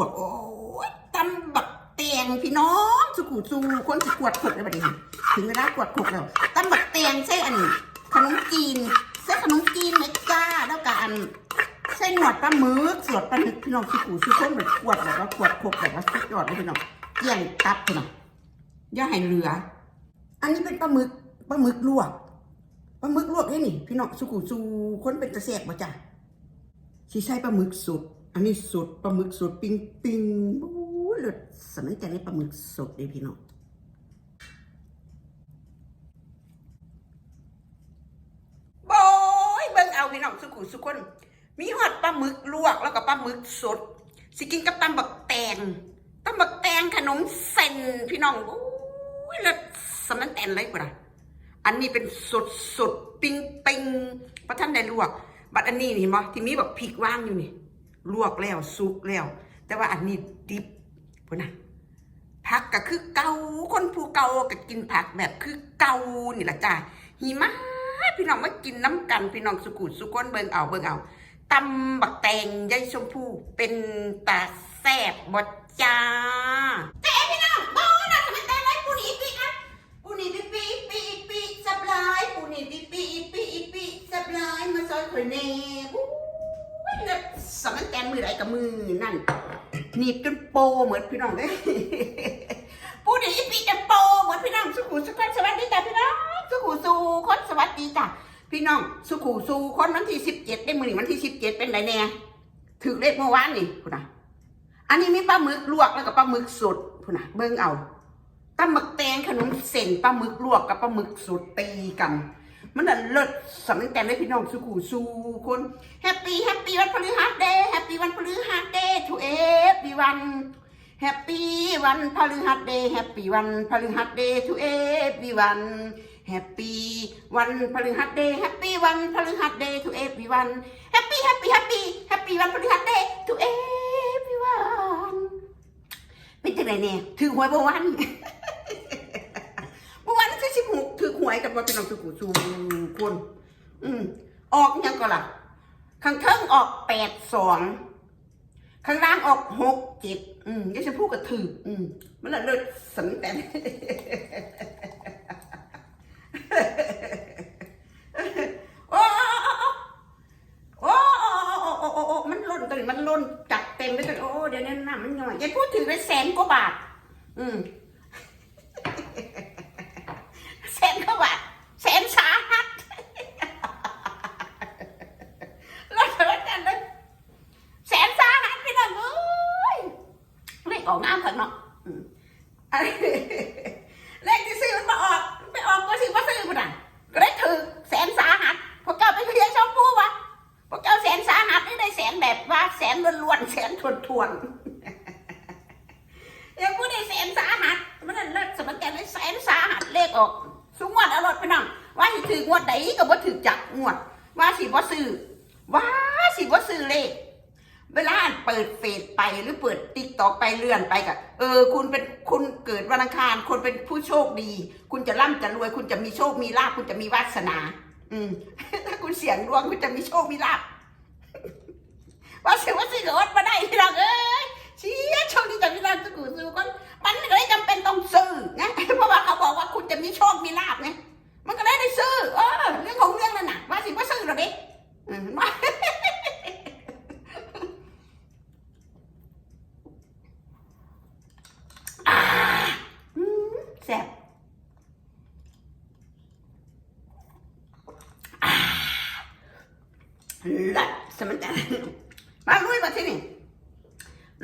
น่ะเทตัวให้หลักโอ้ยตำบักแตงพี่น้องสุขุสูคนสิกวดขดเลยบัดนี้ถึงเวลากวดขดแล้วตำบักแตงใช่อันขนมจีนใช่ขนมจีนไหมจ้าแล้วก็อันใช่หนวดปลาหมึกสวดปลาหมึกพี่น้องสุขุสุคนแบบกวดแบบว่ากวดขดแบบว่าสุดยอดเลยพี่น้องเกี่ยงตับพี่น้องย่าให้เหลือ อันนี้เป็นปลาหมึกปลาหมึกลวกปลาหมึกลวกให้นี่ พี่น้องสุขุสูคนเป็นตะเสกบ่จ้ะชีใช้ปลาหมึกสุด อันนี้สดปลาหมึกสดปิ้งปิ้งโอ้ยเลิศสมัยแต่นี้ปลาหมึกสดเลยพี่น้องโอ้ยเบิ่งเอาพี่น้องสุขุสุคน มีหอดปลาหมึกลวกแล้วก็ปลาหมึกสด สิกินกับตำบักแตงตำบักแตงขนมเส้นพี่น้องโอ้ยเลิศสมันแตนเลยปะอันนี้เป็นสดสดปิ้งปิ้งพระท่านได้ลวก บัดอันนี้นี่มั้ที่มีแบบพริกว่างอยู่นี่ ลวกแล้วสุกแล้ว แต่ว่าอันนี้ดิบพุ่นนะผักก็คือเกาคนผู้เกาก็กินผักแบบคือเกานี่ละจ้าหิมะพี่น้องมากินน้ำกันพี่น้องสุกุสุกนเบิงเอาเบิงเอาตำบักแตงยายชมพู่เป็นตาแซ่บบดจ้าแต่พี่น้องบอกนะทำไมแต่ไรปูนี่ปีอะปูนี่ปีปีปีปีสับลายปูนี่ปีปีปีปีสับลายมาซอยข่อยแน่อู้ มือไหนกับมือนั่นหนีบจนโปเหมือนพี่น้องเลยปูนี่ปีจนโปเหมือนพี่น้องสุขุสุขสวัสดีจ้ะพี่น้องสุขุสุคนสวัสดีจ้ะพี่น้องสุขุสุคนวันที่สิบเจ็ดได้มือหนี่งวันที่สิบเจ็ดเป็นไรแน่ถือเลขเมื่อวานนี่คุณนะอันนี้มีปลาหมึกลวกแล้วก็ปลาหมึกสดพุ่นนะเบิ่งเอาตำหมึกแตงขนมเส้นปลาหมึกลวกกับปลาหมึกสดตีกัน มันน่ะเลิศสำนึกแต่เลยพี่น้องสุขูสู่คนแฮปปี้แฮปปี้วันพฤหัสเดย์แฮปปี้วันพฤหัสเดย์ทูเอฟวีวันแฮปปี้วันพฤหัสเดย์แฮปปี้วันพฤหัสเดย์ทูเอฟวีวันแฮปปี้วันพฤหัสเดย์แฮปปี้วันพฤหัสเดย์ทูเอฟวีวันแฮปปี้แฮปปี้แฮปปี้แฮปปี้วันพฤหัสเดย์ทูเอฟวีวันเป็นจังไรเนี่ยถือหวยบ่วัน อวานนี้สิบหกถือหวยกันว่าเป็นเราถือกูสูคนอืมออกยังก็ล่ะข้างเทิงออกแปดสองข้างล่างออกหกเจ็ดอืมยังจะพูดกับถืออืมมันละเลิศสันแต่โอ้โอ้โอ้โอ้โอ้โอ้มันล่นตัวนี้มันล่นจัดเต็มไปตัวโอ้เดี๋ยวนี้น้ำมันย่อยยายพูดถือไปแสนกว่าบาท อืม แสนกว่าบาทแสนสาหัส แล้วเธอกันเลยแสนสาหัสพี่น้องเอ้ยเลขออกน้ำกันเนาะอืมอันนี้เลขที่ซื้อมันมาออกไปออกก็ซื้อมาซื้อมันอะก็ได้ถือแสนสาหัสพวกเจ้าไปเพียงชมพูวะพวกเจ้าแสนสาหัสนี่ได้แสนแบบว่าแสนล้วนๆแสนทวนๆ ยังพูดได้แสนสาหัสมันนั่นเลิศสมัยแกได้แสนสาหัสเลขออกสุงวดเอารถไปนั่งว่าสิถืองวดใดก็บ่ถือจักงวด ว่าสิบ่ซื้อว่าสิบ่ซื้อเลข เวลาเปิดเฟซไปหรือเปิดติ๊กตอกไปเลื่อนไปกับเออ คุณเป็นคุณเกิดวัน อังคารคุณเป็นผู้โชคดี คุณจะร่ำจะรวย คุณจะมีโชคมีลาภคุณจะมีวาสนา อืม ถ้าคุณเสี่ยงดวงคุณจะมีโชคมีลาภว่าสิว่าสิเกิดมาได้พี่น้องเอ้ยเชี่ยโชคดีจากพี่น้องสกูซูก็มันก็เลยจำเป็นต้องซื้อไงเพราะว่าเขาบอกว่าคุณจะมีโชคมีลาภไงมันก็เลยได้ซื้อเออเรื่องของเรื่องนั่นน่ะว่าสิว่าซื้อหรอเด็กอืมว่า อ่าอืมแซ่บอ่าหลัดสมันแต่ มาลุยมาที่นี่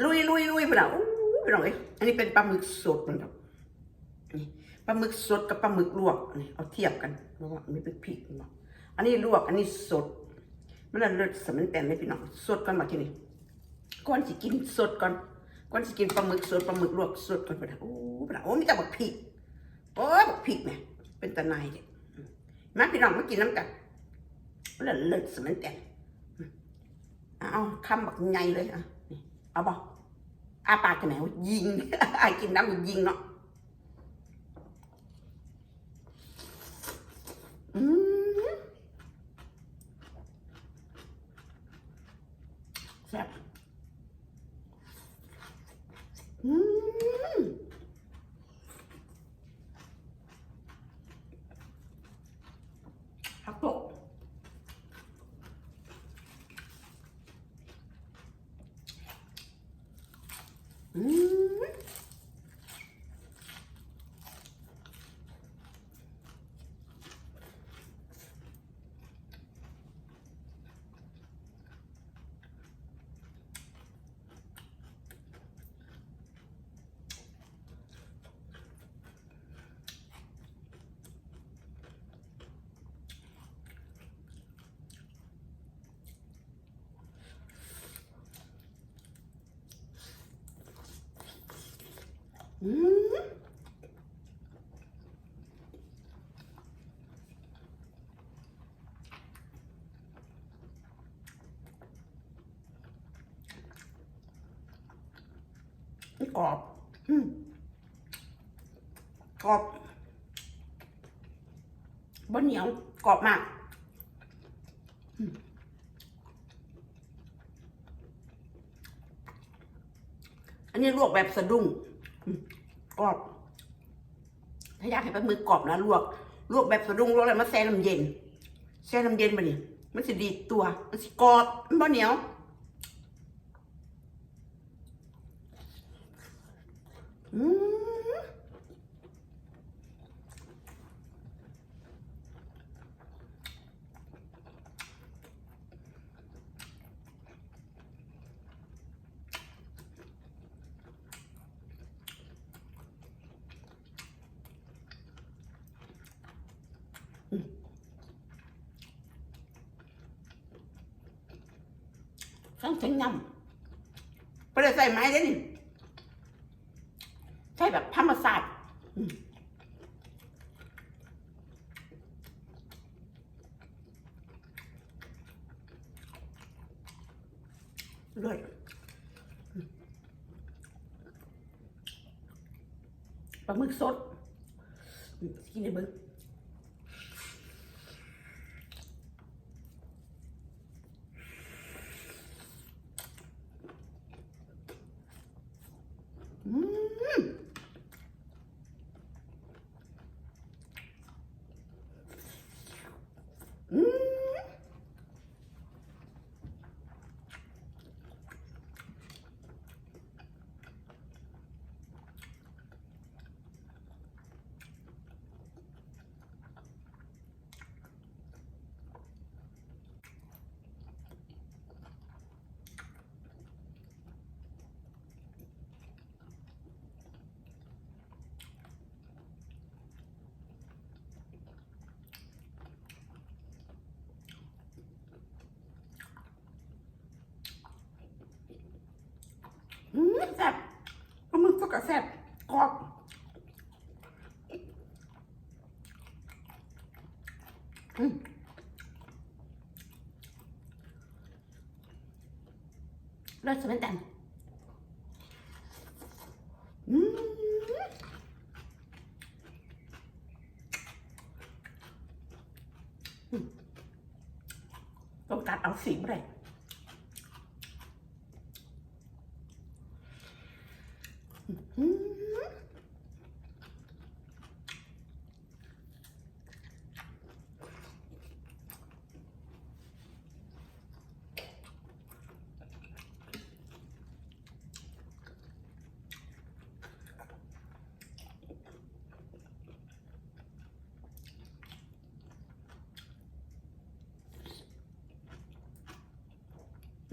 ลุยลุยลุยพี่น้องอู้พี่น้องเอ้ยอันนี้เป็นปลาหมึกสดมันครับนี่ปลาหมึกสดกับปลาหมึกลวกนี่เอาเทียบกันเพราะว่ามันเป็นพริกเนาะอันนี้ลวกอันนี้สด มันเลิศสมันแต่เลยพี่น้องสดก่อนมาที่นี่ก่อนสิกินสดก่อนก่อนสิกินปลาหมึกสดปลาหมึกลวกสดก่อนพี่น้องโอ้พี่น้องโอ้มีแต่บักพริกโอ้บักพริกเนี่ยเป็นตะไนเด็มาพี่น้องมากินน้ำกันมันเลิศสมันแต่ เอาคำบักใหญ่เลยอะเอาบอกอาปากกันไหนวยิง ไอ้กินน้ำยิงเนาะอืมแซ่บ อืม กรอบอืมกรอบบะเหนียวกรอบมากอันนี้ลวกแบบสะดุ้ง กรอบ ถ้าอยากให้ปลาหมึกกรอบนะลวก ลวกแบบสะดุ้งลวกแล้วมาแช่น้ำเย็น แช่น้ำเย็นไปนี่มันสิดีตัว มันสิกรอบมันบ่เหนียวอืม ข้างเส้นยำไม่ได้ใส่ไม้เลยนี่ใช่แบบธรรมศาสตร์อืมเลยปลาหมึกสดกินได้เบิ้งอืม อืมอืม แซ่บปลาหมึกก็กระแซ่บกรอบ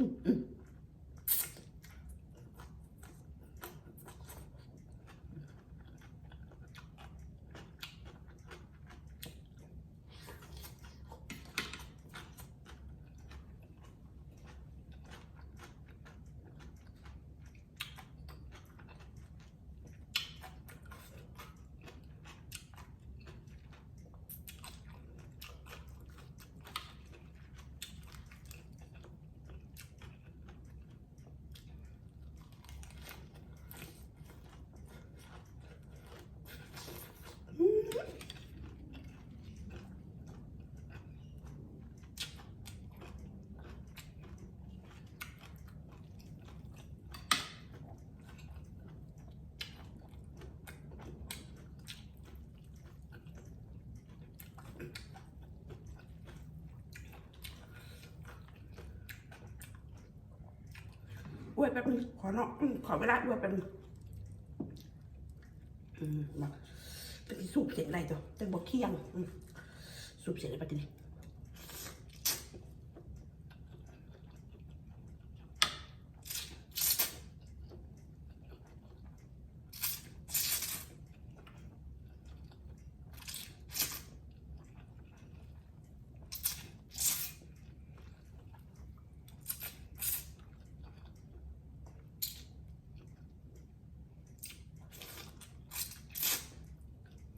mm, mm. อวยแป๊บนึงขอเนาะขอเวลาอวยแป๊บนึงอืมมาจะกินสูบเสร็จอะไรตัวจะบอกเที่ยงสูบเสร็จแล้วปะทีนี้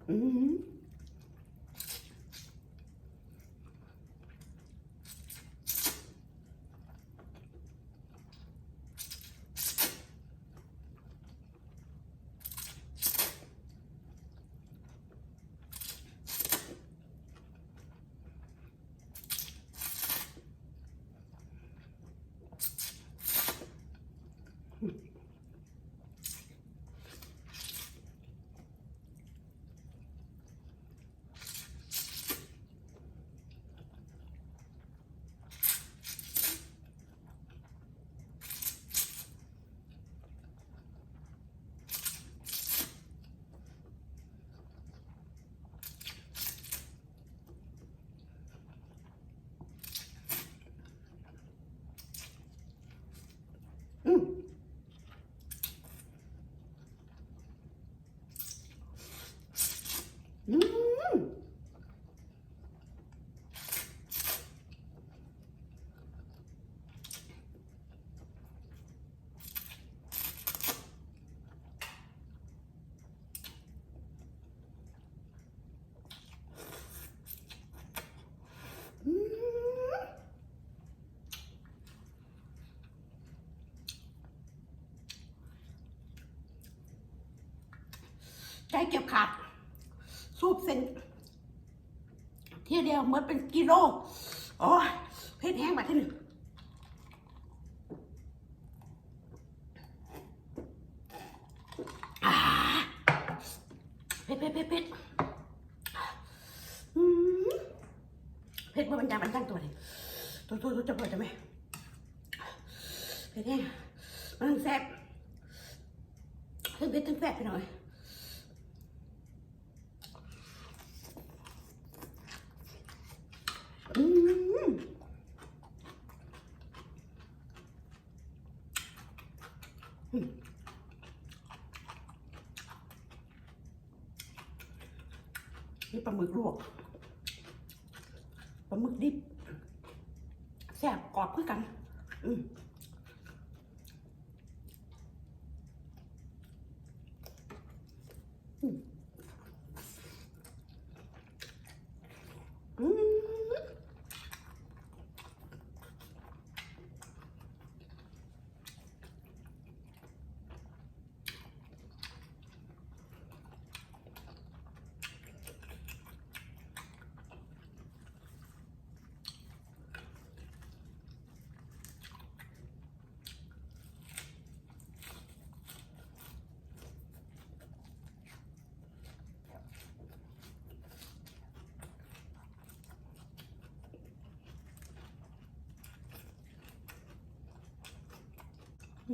Mm-hmm. ส่เก็บขาด สูบเส้นเที่ยวเดียวเหมือนเป็นกิโล โอ้เพชรแห้งมาที่หนึ่งอ่าเผ็ดเผ็ดเผ็ดเผ็ดอืมเผ็ดเมื่อบรรยาบรรจังตัวเลยตัวตัวตัวจะเปิดจะไหมเผ็ดแห้งมันแซ่บทั้งเผ็ดทั้งแซ่บไปหน่อย อืมอืมนี่ปลาหมึกลวกปลาหมึกดิบแซ่บกรอบคือกัน อืมอืม อื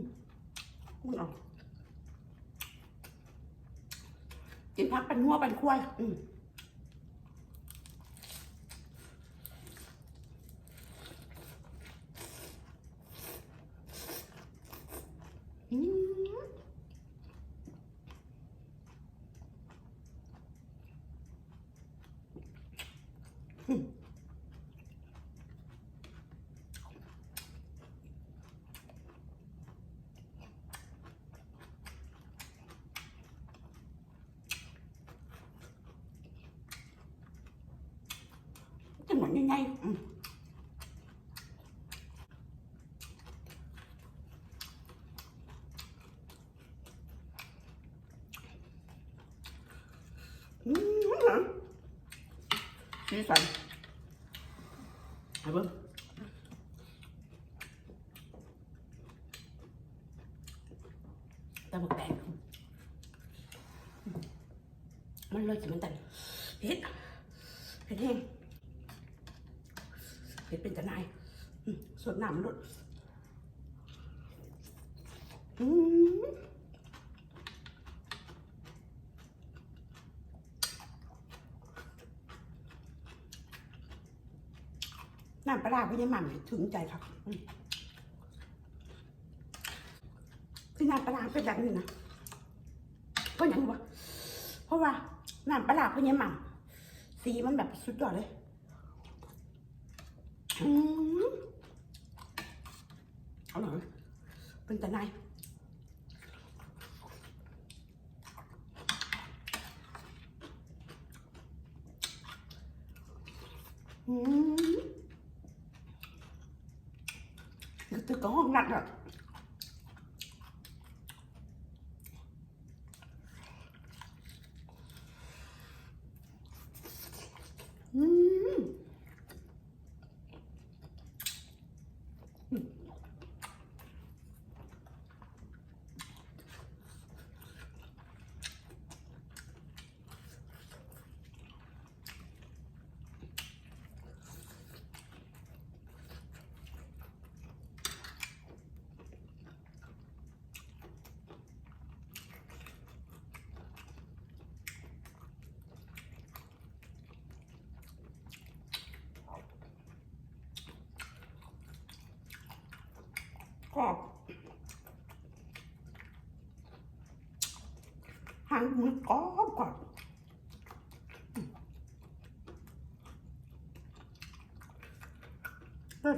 มมันออกกินพักเป็นหัวเป็นควายอืมอืมอืมจะเหมือนยังไงอืมอืม สีสันเอาเบิ้งตะบักแดงมันเลยสิมันตันเผ็ดเผ็ดแห้งเผ็ดเป็นตะนายสดน้ำลดอืม น้ำปลาร้าพี่ยายหม่ำนี่ถึงใจครับคือน้ำปลาเป็นแบบนี้นะเพราะอย่างวะเพราะว่าน้ำปลาร้าพี่ยายหม่ำสีมันแบบสุดยอดเลยอืมอร่อยเป็นแต่นาย กรอบหานมือกรอบก่อนเลิ